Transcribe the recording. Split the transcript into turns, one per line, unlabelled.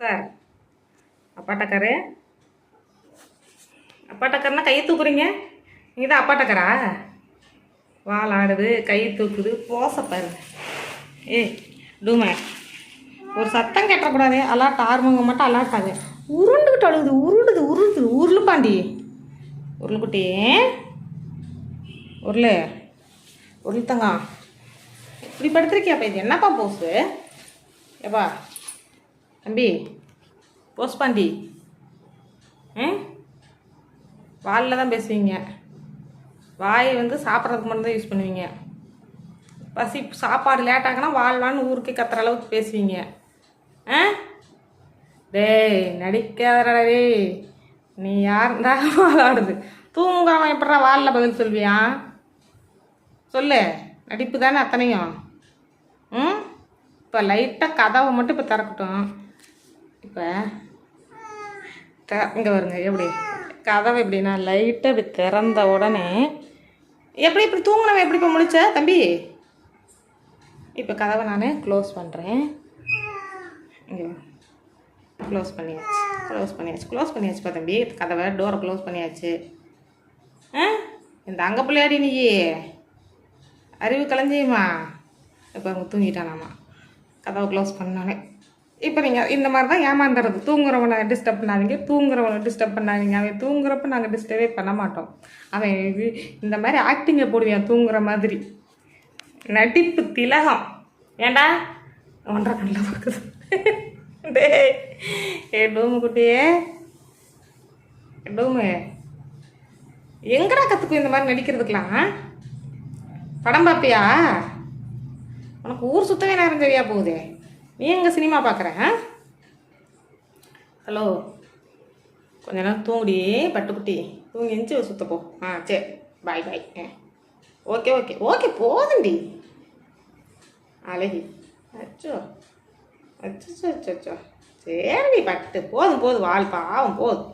Sir அப்பாட்டக்காரு. அப்பாட்டக்காரனா கையை தூக்குறீங்க? நீங்கள் தான் அப்பாட்டக்காரா? வால் ஆடுது கை தூக்குது போசப்பாரு பாருங்க. ஏய் டூமே. ஒரு சத்தம் கேட்டக்கூடாது அலாட் ஆர்வங்க மட்டும் அலாட்டாங்க ஆகு. உருண்டுக்கிட்டு அழுகுது உருண்டுது உருளுது உருளு பாண்டி. உருளுக்குட்டி உருளு. உருள் இப்படி படுத்துருக்கியாப்பா இது என்னப்பா போஸு ஏப்பா. தம்பி போஸ் பாண்டி. ம்? வாலில் தான் பேசுவீங்க. வாய் வந்து சாப்பிட்றதுக்கு மட்டும்தான் யூஸ் பண்ணுவீங்க. பசி சாப்பாடு லேட் வாழ்வான்னு ஊருக்கு கத்துற அளவுக்கு பேசுவீங்க. ஆ? டேய் நடிக்காதடா டேய். நீ யாருந்தா வாழாடுது தூங்காமல் எப்படா வாலில் பதில் சொல்வியா? சொல்லு. நடிப்பு தானே அத்தனையும். ம்? இப்போ லைட்டாக கதவை மட்டும் இப்போ திறக்கட்டும். இப்போ த இங்கே வருங்க எப்படி? கதவை எப்படின்னா லைட்டாக இப்படி திறந்த உடனே எப்படி இப்படி தூங்கினவன் எப்படி இப்போ முழிச்ச தம்பி? இப்போ கதவை நான் க்ளோஸ் பண்ணுறேன் இங்கே க்ளோஸ் பண்ணியாச்சு. க்ளோஸ் பண்ணியாச்சு. க்ளோஸ் பண்ணியாச்சுப்பா தம்பி. கதவை டோரை க்ளோஸ் பண்ணியாச்சு. ஆ? இந்த அங்கே பிள்ளையாடி நீ. அறிவு கலைஞ்சியுமா இப்போ அவங்க தூங்கிட்டானாமா. கதவை க்ளோஸ் பண்ணானே. இப்போ நீங்கள் இந்த மாதிரி தான் ஏமாந்துறது. தூங்குறவனை டிஸ்டர்ப் பண்ணாதீங்க. தூங்குறவனை டிஸ்டர்ப் பண்ணாதீங்க. அவன் தூங்குறப்ப நாங்கள் டிஸ்டர்பே பண்ண மாட்டோம். அவன் இது இந்த மாதிரி ஆக்டிங்கை போடுவான் தூங்குற மாதிரி. நடிப்பு திலகம். ஏண்டா? ஒன்றரை கண்ணில் பார்க்குது. டே ஏ டூமு குட்டியே. டூமு. எங்கடா கற்றுக்கும் இந்த மாதிரி நடிக்கிறதுக்கெலாம் படம் பார்ப்பியா உனக்கு ஊர் சுத்தவே நேரம் சரியா போகுதே. நீ எங்கே சினிமா பார்க்குற ஹலோ. கொஞ்ச நேரம் தூங்குடி பட்டுக்குட்டி. தூங்கி எஞ்சி சுத்தப்போ ஆ சரி. பாய் பாய் ஆ. ஓகே ஓகே ஓகே போதுண்டி அழகி. அச்சோ. அச்சோ அச்சோ அச்சோ. சரி பட்டு. போதும் போதும். வாழ் பாவம் போதும்.